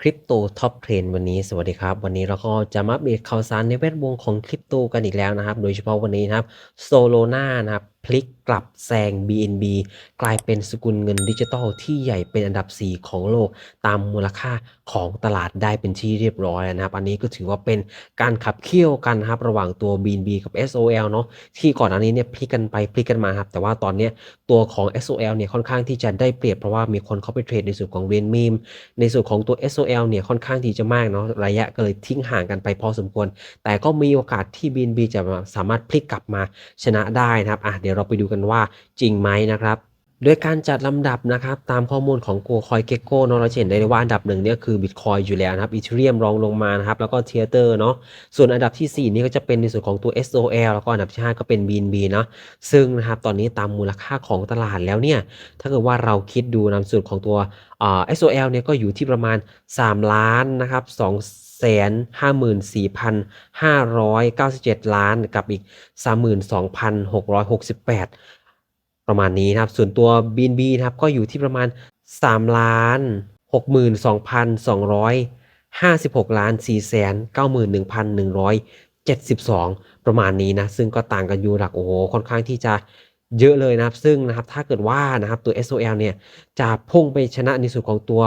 คริปโตท็อปเทรนวันนี้สวัสดีครับ วันนี้เราก็จะมาอัปเดตข่าวสารในแวดวงของคริปโตกันอีกแล้วนะครับ โดยเฉพาะวันนี้นะครับโซโลนานะครับพลิกกลับแซง BNB กลายเป็นสกุลเงินดิจิทัลที่ใหญ่เป็นอันดับ 4 ของโลก ตามมูลค่าของตลาดได้เป็นที่เรียบร้อยนะครับ อันนี้ก็ถือว่าเป็นการขับเคี่ยวกันนะครับระหว่างตัว BNB กับ SOL เนาะที่ก่อนอันนี้เนี่ยพลิกกันไปพลิกกันมาครับ แต่ว่าตอนนี้ตัวของ SOL เนี่ยค่อนข้างที่จะได้เปรียบเพราะว่ามีคนเข้าไปเทรดในส่วนของเวนมีมในส่วนของตัว SOL เนี่ยค่อนข้างที่จะมากเนาะระยะก็เลยทิ้งห่างกันไปพอสมควร แต่ก็มีโอกาสที่ BNB จะสามารถพลิกกลับมาชนะได้นะครับอะเดี๋ยวเราไปดูกันว่าจริงไหมนะครับโดยการจัดลำดับนะครับตามข้อมูลของ g o c o i g e c k o เนาะเราเห็นได้เลยว่าอันดับหนึ่งเนี่ยคือ Bitcoin อยู่แล้วนะครับ Ethereum รองลงมานะครับแล้วก็ Tether เนาะส่วนอันดับที่ 4 นี่ก็จะเป็นในส่วนของตัว SOL แล้วก็อันดับที่5ก็เป็น BNB เนาะซึ่งนะครับตอนนี้ตามมูลค่าของตลาดแล้วเนี่ยถ้าเกิดว่าเราคิดดูนำส่วนของตัวอ่า SOL เนี่ยก็อยู่ที่ประมาณ 3 ล้านนะครับ2 แสนห้าหมื่นสี่พันห้าร้อยเก้าสิบเจ็ดล้านกับอีกสามหมื่นสองพันหกร้อยหกสิบแปดประมาณนี้นะครับ ส่วนตัว BNB นะครับก็อยู่ที่ประมาณสามล้านหกหมื่นสองพันสองร้อยห้าสิบหกล้านสี่แสนเก้าหมื่นหนึ่งพันหนึ่งร้อยเจ็ดสิบสองประมาณนี้นะ ซึ่งก็ต่างกันอยู่หลักโอ้โหค่อนข้างที่จะ เยอะเลยนะครับ ซึ่งนะครับถ้าเกิดว่านะครับตัว SOL เนี่ยจะพุ่งไปชนะในส่วนของตัว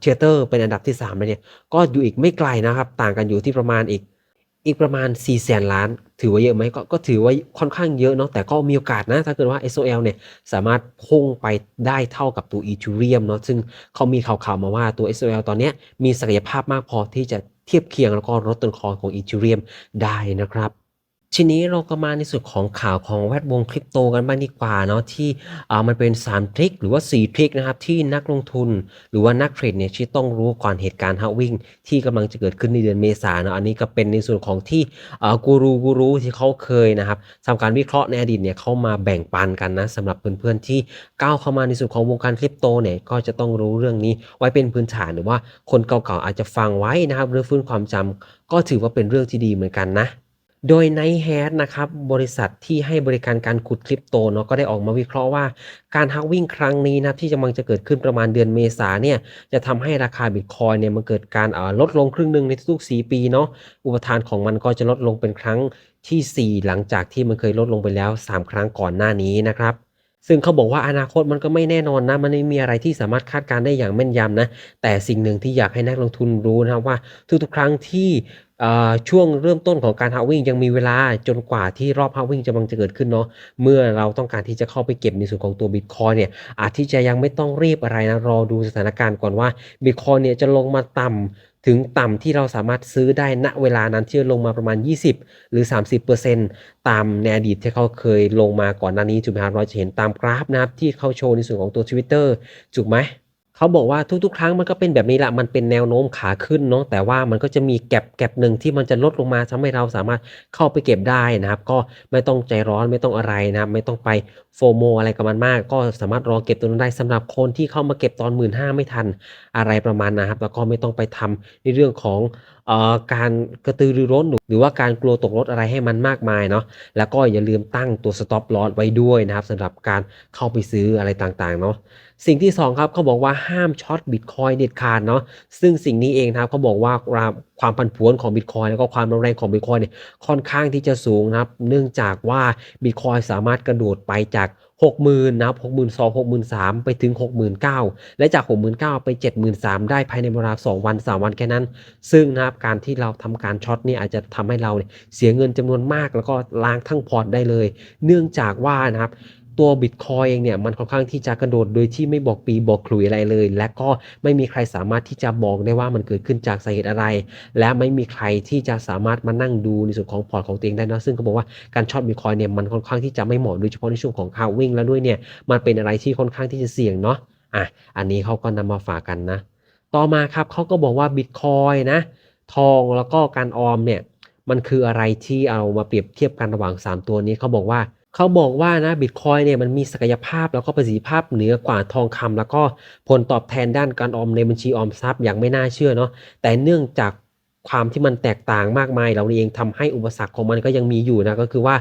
เชเตอร์เป็นอันดับที่3เลยเนี่ยก็อยู่อีกไม่ไกลนะครับ ต่างกันอยู่ที่ประมาณอีกอีกประมาณ4 0 0แสนล้าน ถือว่าเยอะไหมก็ก็ถือว่าค่อนข้างเยอะเนาะแต่ก็มีโอกาสนะ ถ้าเกิดว่า SOL เนี่ยสามารถพุ่งไปได้เท่ากับตัว Ethereum เนาะซึ่งเขามีข่าวๆมาว่าตัว SOL ตอนนี้มีศักยภาพมากพอที่จะเทียบเคียงแล้วก็ลดต้นคอของ Ethereum ได้นะครับ ทีนี้เราก็มาในส่วนของข่าวของแวดวงคริปโตกันบ้างดีกว่าเนาะที่เอามันเป็น 3 ทริคหรือว่า 4 ทริคนะครับที่นักลงทุน หรือว่านักเทรดเนี่ยที่ต้องรู้ก่อนเหตุการณ์ฮาวิ่งที่กำลังจะเกิดขึ้นในเดือนเมษายนเนาะอันนี้ก็เป็นในส่วนของที่อ่ากูรูกูรูที่เขาเคยนะครับทำการวิเคราะห์ในอดีตเนี่ยเขามาแบ่งปันกันนะสำหรับเพื่อนๆที่ก้าวเข้ามาในส่วนของวงการคริปโตเนี่ยก็จะต้องรู้เรื่องนี้ไว้เป็นพื้นฐานหรือว่าคนเก่าๆอาจจะฟังไว้นะครับเรื่องฟื้นความจำก็ถือว่าเป็นเรื่องที่ดีเหมือนกันนะ โดย n i g h t h a d นะครับบริษัทที่ให้บริการการขุดคริปโตเนาะก็ได้ออกมาวิเคราะห์ว่าการฮักวิ่งครั้งนี้นะที่จะมังจะเกิดขึ้นประมาณเดือนเมษาเนี่ยจะทำให้ราคาบิตคอยเนี่ยมันเกิดการลดลงครึ่งหนึ่งในทุกๆ 4 ปีเนาะอุปทานของมันก็จะลดลงเป็นครั้งที่ 4 หลังจากที่มันเคยลดลงไปแล้ว 3 ครั้งก่อนหน้านี้นะครับซึ่งเขาบอกว่าอนาคตมันก็ไม่แน่นอนนะ มันไม่มีอะไรที่สามารถคาดการได้อย่างแม่นยำนะ แต่สิ่งหนึ่งที่อยากให้นักลงทุนรู้นะว่าทุกๆครั้งที่ ช่วงเริ่มต้นของการฮาวิ่งยังมีเวลาจนกว่าที่รอบฮาวิ่งจะบังจะเกิดขึ้นเนาะเมื่อเราต้องการที่จะเข้าไปเก็บในส่วนของตัวบิตคอยเนี่ยอาจที่จะยังไม่ต้องรีบอะไรนะรอดูสถานการณ์ก่อนว่าบิตคอยเนี่ยจะลงมาต่ำถึงต่ำที่เราสามารถซื้อได้ณเวลานั้นที่ลงมาประมาณ 20 หรือ 30%ตามในอดีตที่เขาเคยลงมาก่อนหน้านี้ถูกไหมครับเราจะเห็นตามกราฟนะครับที่เขาโชว์ในส่วนของตัว Twitter ถูกไหม เขาบอกว่าทุกๆ ครั้งมันก็เป็นแบบนี้แหละมันเป็นแนวโน้มขาขึ้นเนาะแต่ว่ามันก็จะมีแก็บแก็บหนึ่งที่มันจะลดลงมาทำให้เราสามารถเข้าไปเก็บได้นะครับ ก็ไม่ต้องใจร้อนไม่ต้องอะไรนะครับไม่ต้องไปโฟโมอะไรกับมันมาก ก็สามารถรอเก็บตัวนั้นได้สำหรับคนที่เข้ามาเก็บตอนหมื่นห้าไม่ทันอะไรประมาณนะครับ แล้วก็ไม่ต้องไปทำในเรื่องของออการกระตือรือร้นห หรือว่าการกลัวตกรถอะไรให้มันมากมายเนาะแล้วก็อย่าลืมตั้งตัว stop loss ไว้ด้วยนะครับสำหรับการเข้าไปซื้ออะไรต่างๆเนาะสิ่งที่ 2 ครับเขาบอกว่าห้ามช็อตบิตคอยเด็ดขาดเนาะซึ่งสิ่งนี้เองนะครับเขาบอกว่าความผันผวนของบิตคอยแล้วก็ความรุนแรงของบิตคอยเนี่ยค่อนข้างที่จะสูงนะครับ เนื่องจากว่าบิตคอยสามารถกระโดดไปจาก หกหมื่นนะครับ62,000 63,000ไปถึงหกหมื่นเก้าและจากหกหมื่นเก้าไปเจ็ดหมื่นสามได้ภายในเวลาสองวันสามวันแค่นั้น ซึ่งนะครับการที่เราทำการช็อตนี่อาจจะทำให้เราเสียเงินจำนวนมาก แล้วก็ล้างทั้งพอร์ตได้เลย เนื่องจากว่านะครับ ตัวบิตคอยเองเนี่ยมันค่อนข้างที่จะกระโดดโดยที่ไม่บอกปีบอกคลุยอะไรเลย และก็ไม่มีใครสามารถที่จะบอกได้ว่ามันเกิดขึ้นจากสาเหตุอะไร และไม่มีใครที่จะสามารถมานั่งดูในส่วนของพอร์ตของตัวเองได้นะซึ่งเขาบอกว่าการช็อตบิตคอยเนี่ยมันค่อนข้างที่จะไม่เหมาะโดยเฉพาะในช่วงของคาวิ่งแล้วด้วยเนี่ยมันเป็นอะไรที่ค่อนข้างที่จะเสี่ยงเนาะอะอันนี้เขาก็นำมาฝากกันนะ ต่อมาครับเขาก็บอกว่าบิตคอยนะทองแล้วก็การออมเนี่ยมันคืออะไรที่เอามาเปรียบเทียบกันระหว่าง 3 ตัวนี้เขาบอกว่า เขาบอกว่านะบิตคอยเนี่ยมันมีศักยภาพแล้วก็ประสิทธิภาพเหนือกว่าทองคำแล้วก็ผลตอบแทนด้านการออมในบัญชีออมทรัพย์อย่างไม่น่าเชื่อเนาะแต่เนื่องจากความที่มันแตกต่างมากมาย เราเองทำให้อุปสรรคของมันก็ยังมีอยู่นะก็คือว่า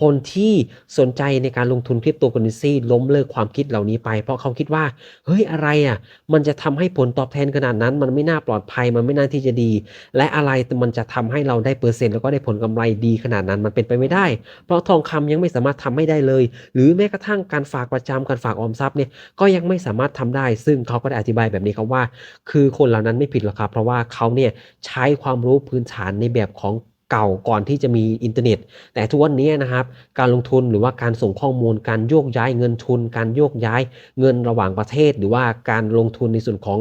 คนที่สนใจในการลงทุนคริปโตเคอเรนซีล้มเลิกความคิดเหล่านี้ไป เพราะเขาคิดว่า เฮ้ยอะไรอะ มันจะทำให้ผลตอบแทนขนาดนั้น มันไม่น่าปลอดภัย มันไม่น่าที่จะดี และอะไรมันจะทำให้เราได้เปอร์เซ็นต์แล้วก็ได้ผลกำไรดีขนาดนั้นมันเป็นไปไม่ได้ เพราะทองคำยังไม่สามารถทำให้ได้เลย หรือแม้กระทั่งการฝากประจำการฝากออมทรัพย์เนี่ยก็ยังไม่สามารถทำได้ ซึ่งเขาก็ได้อธิบายแบบนี้ครับว่า คือคนเหล่านั้นไม่ผิดหรอกครับ เพราะว่าเขาเนี่ยใช้ความรู้พื้นฐานในแบบของ เก่าก่อนที่จะมีอินเทอร์เน็ต แต่ทุกวันนี้นะครับ การลงทุนหรือว่าการส่งข้อมูล การโยกย้ายเงินทุน การโยกย้ายเงินระหว่างประเทศ หรือว่าการลงทุนในส่วนของ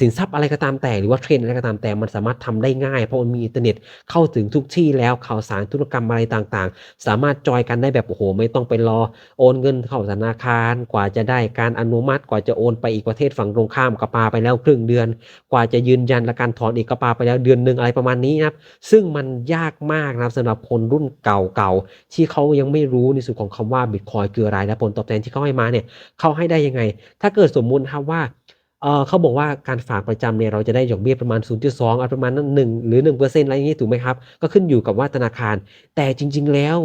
สินทรัพย์อะไรก็ตามแต่หรือว่าเทรนอะไรก็ตามแต่มันสามารถทำได้ง่าย เพราะมันมีอินเทอร์เน็ตเข้าถึงทุกที่แล้วข่าวสารธุรกรรมอะไรต่างๆ สามารถจอยกันได้แบบโอ้โห ไม่ต้องไปรอโอนเงินเข้าธนาคาร กว่าจะได้การอนุมัติ กว่าจะโอนไปอีกประเทศฝั่งตรงข้ามก็ปาไปแล้วครึ่งเดือน กว่าจะยืนยันและการถอนอีกก็ปาไปแล้วเดือนหนึ่งอะไรประมาณนี้นะครับซึ่งมันยากมากนะครับสำหรับคนรุ่นเก่าๆที่เขายังไม่รู้ในส่วนของคำว่าบิตคอยคืออะไรและผลตอบแทนที่เขาให้มาเนี่ยเขาให้ได้ยังไง ถ้าเกิดสมมุติครับว่า เขาบอกว่าการฝากประจำเนี่ยเราจะได้ดอกเบี้ยประมาณ 0.2อะประมาณนั้นหนึ่งหรือ1%อะไรอย่างนี้ถูกไหมครับ ก็ขึ้นอยู่กับว่าธนาคาร แต่จริง ๆ แล้ว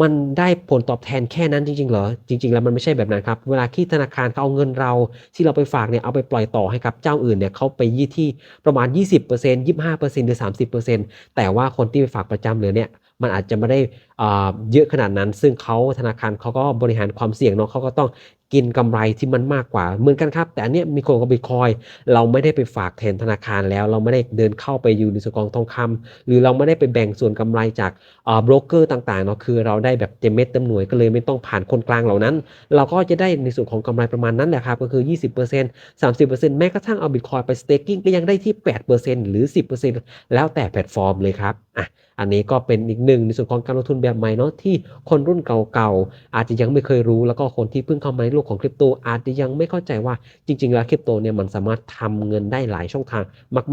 มันได้ผลตอบแทนแค่นั้นจริงๆเหรอ จริง ๆ แล้วมันไม่ใช่แบบนั้นครับ เวลาที่ธนาคารเขาเอาเงินเรา ที่เราไปฝากเนี่ยเอาไปปล่อยต่อให้กับเจ้าอื่นเนี่ยเขาไปยี่ที่ประมาณ 20% 25%หรือ 30%แต่ว่าคนที่ไปฝากประจำเหลือเนี่ยมันอาจจะไม่ได้ เยอะขนาดนั้น ซึ่งเขาธนาคารเขาก็บริหารความเสี่ยงเนาะเขาก็ต้องกินกำไรที่มันมากกว่าเหมือนกันครับ แต่อันเนี้ยมีคนกับบิตคอยเราไม่ได้ไปฝากแทนธนาคารแล้ว เราไม่ได้เดินเข้าไปอยู่ในส่วนของทองคำหรือเราไม่ได้ไปแบ่งส่วนกำไรจากโบรกเกอร์ต่างๆเนาะคือเราได้แบบเต็มเม็ดเต็มหน่วยก็เลยไม่ต้องผ่านคนกลางเหล่านั้น เราก็จะได้ในส่วนของกำไรประมาณนั้นแหละครับก็คือ 20% 30%แม้กระทั่งเอาบิตคอยไปสเต็กกิ้งก็ยังได้ที่ 8%หรือ 10%แล้วแต่แพลตฟอร์มเลยครับอะอันนี้ก็เป็นอีกหนึ่งในส่วนของการลงทุนแบบใหม่เนาะที่คนรุ่นเก่าๆ อาจจะยังไม่เคยรู้ แล้วก็คนที่เพิ่งเข้ามาในโลกของคริปโตอาจจะยังไม่เข้าใจว่าจริง ๆ แล้วคริปโตเนี่ยมันสามารถทำเงินได้หลายช่องทาง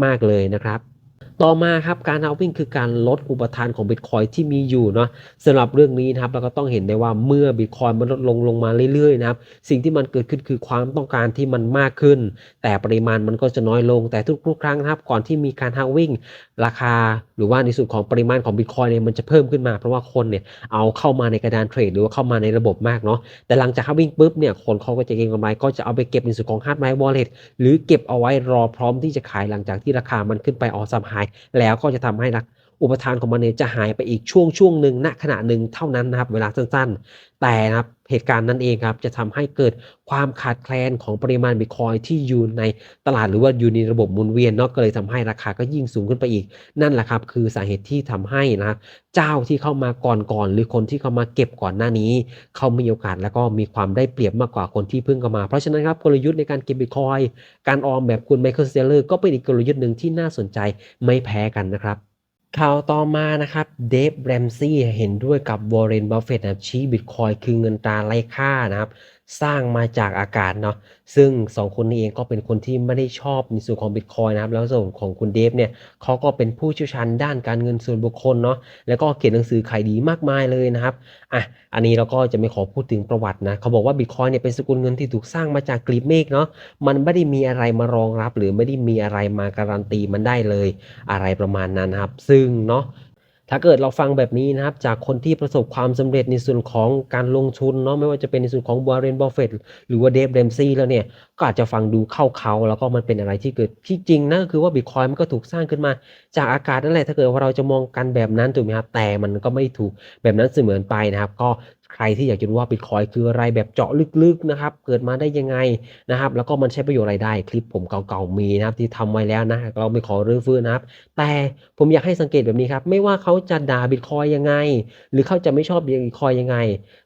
มาก ๆเลยนะครับ ต่อมาครับการเอาวิ่งคือการลดอุปทานของบิตคอยที่มีอยู่เนาะสำหรับเรื่องนี้นะครับเราก็ต้องเห็นได้ว่าเมื่อบิตคอยมันลดลงลงมาเรื่อยๆนะครับสิ่งที่มันเกิดขึ้นคือความต้องการที่มันมากขึ้น แต่ปริมาณมันก็จะน้อยลงแต่ทุกๆครั้งนะครับก่อนที่มีการฮาวิ่งราคา หรือว่าในส่วนของปริมาณของบิตคอยเนี่ยมันจะเพิ่มขึ้นมา เพราะว่าคนเนี่ยเอาเข้ามาในกระดานเทรดหรือว่าเข้ามาในระบบมากเนาะแต่หลังจากฮาวิ่งปุ๊บเนี่ยคนเขาก็จะเก็งกำไรก็จะเอาไปเก็บในส่วนของฮาร์ดไวร์วอลเล็ตหรือเก็บเอาไว้รอพร้อมที่จะขายหลังจากที่ราคามันขึ้นไปออซัมไฮแล้วก็จะทำให้รักอุปทานของมันเนี่ยจะหายไปอีกช่วงช่วงหนึ่งณขณะหนึ่งเท่านั้นนะครับเวลาสั้น ๆ แต่นะครับ เหตุการณ์นั้นเองครับจะทำให้เกิดความขาดแคลนของปริมาณบิตคอยที่อยู่ในตลาดหรือว่าอยู่ในระบบหมุนเวียนเนาะก็เลยทำให้ราคาก็ยิ่งสูงขึ้นไปอีก นั่นแหละครับคือสาเหตุที่ทำให้นะครับเจ้าที่เข้ามาก่อนๆหรือคนที่เข้ามาเก็บก่อนหน้านี้ เขามีโอกาสแล้วก็มีความได้เปรียบมากกว่าคนที่เพิ่งเข้ามา เพราะฉะนั้นครับกลยุทธ์ในการเก็บบิตคอยการออมแบบคุณไมเคิลเซเลอร์ก็เป็นอีกกลยุทธ์หนึ่งที่น่าสนใจไม่แพ้กันนะครับ ข่าวต่อมานะครับเดฟแรมซี่เห็นด้วยกับวอร์เรนบัฟเฟตนะครับชี้บิตคอยคือเงินตราไร้ค่านะครับ สร้างมาจากอากาศเนาะซึ่ง 2 คนนี้เองก็เป็นคนที่ไม่ได้ชอบในส่วนของบิตคอยนะครับ แล้วส่วนของคุณเดฟเนี่ยเขาก็เป็นผู้เชี่ยวชาญด้านการเงินส่วนบุคคลเนาะแล้วก็เขียนหนังสือขายดีมากมายเลยนะครับอะอันนี้เราก็จะไม่ขอพูดถึงประวัตินะเขาบอกว่าบิตคอยเนี่ยเป็นสกุลเงินที่ถูกสร้างมาจากกลีบเมฆเนาะมันไม่ได้มีอะไรมารองรับ หรือไม่ได้มีอะไรมาการันตีมันได้เลยอะไรประมาณนั้นนะครับ ซึ่งเนาะ ถ้าเกิดเราฟังแบบนี้นะครับ จากคนที่ประสบความสำเร็จในส่วนของการลงทุนเนาะไม่ว่าจะเป็นในส่วนของบร r เรนบอฟเฟตหรือว่าเดฟเรมซี่แล้วเนี่ย ก็อาจจะฟังดูเข้าเขาแล้วก็มันเป็นอะไรที่เกิดที่จริงนะก็คือว่าบิตคอยมันก็ถูกสร้างขึ้นมา จากอากาศนั่นแหละถ้าเกิดว่าเราจะมองกันแบบนั้นถูกไหมครับแต่มันก็ไม่ถูกแบบนั้นเสมือนไปนะครับ ก็ ใครที่อยากจะรู้ว่าบิตคอยคืออะไรแบบเจาะลึกๆนะครับ เกิดมาได้ยังไงนะครับ แล้วก็มันใช้ประโยชน์อะไรได้ คลิปผมเก่าๆมีนะครับที่ทำไว้แล้วนะเราไม่ขอรื้อฟื้นนะครับ แต่ผมอยากให้สังเกตแบบนี้ครับ ไม่ว่าเขาจะด่าบิตคอยยังไง หรือเขาจะไม่ชอบบิตคอยยังไง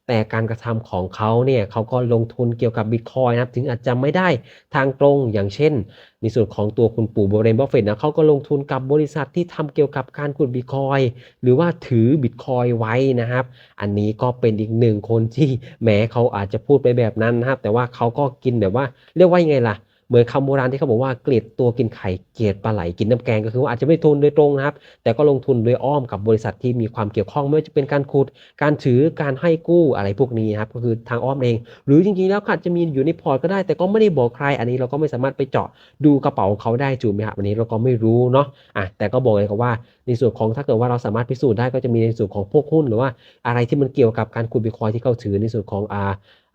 แต่การกระทำของเขาเนี่ยเขาก็ลงทุนเกี่ยวกับบิตคอยนะครับถึงอาจจะไม่ได้ทางตรงอย่างเช่น ในส่วนของตัวคุณปู่บรเรนบัฟเฟตนะเขาก็ลงทุนกับบริษัทที่ทำเกี่ยวกับการขุดบิตคอยหรือว่าถือบิตคอยไว้นะครับ อันนี้ก็เป็นอีกหนึ่งคนที่แม้เขาอาจจะพูดไปแบบนั้นนะครับ แต่ว่าเขาก็กินแบบว่าเรียกว่ายังไงล่ะ เหมือนคำโบราณที่เขาบอกว่าเกลียดตัวกินไข่เกลียดปลาไหลกินน้ำแกงก็คือว่าอาจจะไม่ทุนโดยตรงนะครับ แต่ก็ลงทุนโดยอ้อมกับบริษัทที่มีความเกี่ยวข้องไม่ว่าจะเป็นการขุด การถือการให้กู้อะไรพวกนี้นะครับก็คือทางอ้อมเอง หรือจริงๆแล้วก็อาจจะมีอยู่ในพอร์ตก็ได้ แต่ก็ไม่ได้บอกใครอันนี้เราก็ไม่สามารถไปเจาะดูกระเป๋าเขาได้จูไหมครับอันนี้เราก็ไม่รู้เนาะอะแต่ก็บอกเลยครับว่าในส่วนของถ้าเกิดว่าเราสามารถพิสูจน์ได้ก็จะมีในส่วนของพวกหุ้นหรือว่าอะไรที่มันเกี่ยวกับการขุดบิตคอยที่เขาถือในส่วนของอ่า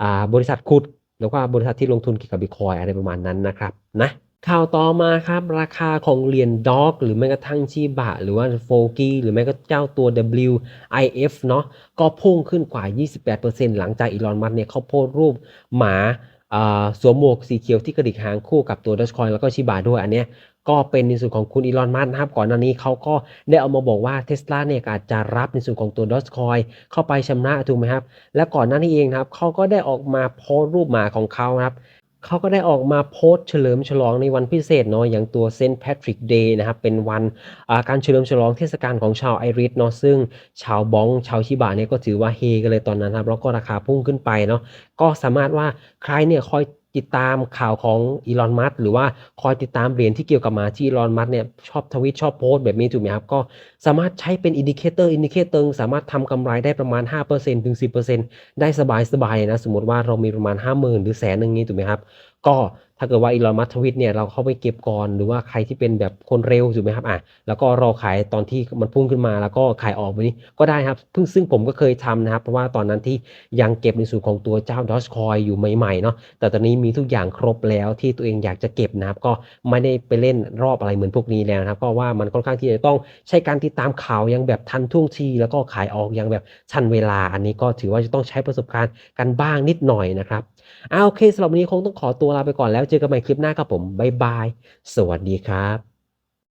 อ่าบริษัทขุด แล้วก็บริษัทที่ลงทุนเกี่ยวกับบิตคอยอะไรประมาณนั้นนะครับนะข่าวต่อมาครับ ราคาของเหรียญด็อกหรือแม้กระทั่งชีบะหรือว่าโฟกี้หรือแม้กระทั่งเจ้าตัว WIF เนาะก็พุ่งขึ้นกว่า 28%หลังจากอีลอนมัสเนี่ยเขาโพสต์รูปหมาอ่าสวมหมวกสีเขียวที่กระดิกหางคู่กับตัวดัชคอยแล้วก็ชิบะด้วยอันเนี้ย ก็เป็นในส่วนของคุณอีลอนมัสก์นะครับ ก่อนหน้านี้เขาก็ได้เอามาบอกว่าเทสลาเนี่ยอาจจะรับในส่วนของตัวดอ g คอยเข้าไปชำระถูกไหมครับ และก่อนหน้านี้เองนะครับเขาก็ได้ออกมาโพสรูปหมาของเขาครับเขาก็ได้ออกมาโพสเฉลิมฉลองในวันพิเศษเนาะอย่างตัวเซนต์แพทริกเดย์นะครับ เป็นวันาการเฉลิมฉลองเทศกาลของชาวไอริสเนาะซึ่งชาวบอง ชาวชิบะเนี่ยก็ถือว่าเฮกันเลยตอนนั้นครับ แล้วก็ราคาพุ่งขึ้นไปเนาะก็สามารถว่าใครเนี่ยคอย ติดตามข่าวของอีลอนมัสหรือว่าคอยติดตามเหรียญที่เกี่ยวกับมาที่อีลอนมัสเนี่ยชอบทวิตชอบโพสแบบนี้ถูกไหมครับ ก็สามารถใช้เป็นอินดิเคเตอร์อินดิเคเตอร์สามารถทำกำไรได้ประมาณ 5%ถึง 10%ได้สบายสบายเลยนะ สมมติว่าเรามีประมาณ 50,000 หรือแสนหนึ่งนี้ถูกไหมครับ ก็ถ้าเกิดว่าอีลอนมัสทวิตเนี่ยเราเข้าไปเก็บก่อนหรือว่าใครที่เป็นแบบคนเร็วถูกไหมครับอะแล้วก็รอขายตอนที่มันพุ่งขึ้นมาแล้วก็ขายออกไปนี้ก็ได้ครับเพิ่งซึ่งผมก็เคยทำนะครับ เพราะว่าตอนนั้นที่ยังเก็บในส่วนของตัวเจ้า Dogecoin อยู่ใหม่ๆเนาะแต่ตอนนี้มีทุกอย่างครบแล้วที่ตัวเองอยากจะเก็บนะครับ ก็ไม่ได้ไปเล่นรอบอะไรเหมือนพวกนี้แล้วนะครับ ก็ว่ามันค่อนข้างที่จะต้องใช้การติดตามข่าวยังแบบทันท่วงทีแล้วก็ขายออกอยังแบบทันเวลา อันนี้ก็ถือว่าจะต้องใช้ประสบการณ์กันบ้างนิดหน่อยนะครับ อ่าโอเคสำหรับวันนี้คงต้องขอตัวลาไปก่อนแล้วเจอกันใหม่คลิปหน้าครับผมบ๊ายบาย สวัสดีครับ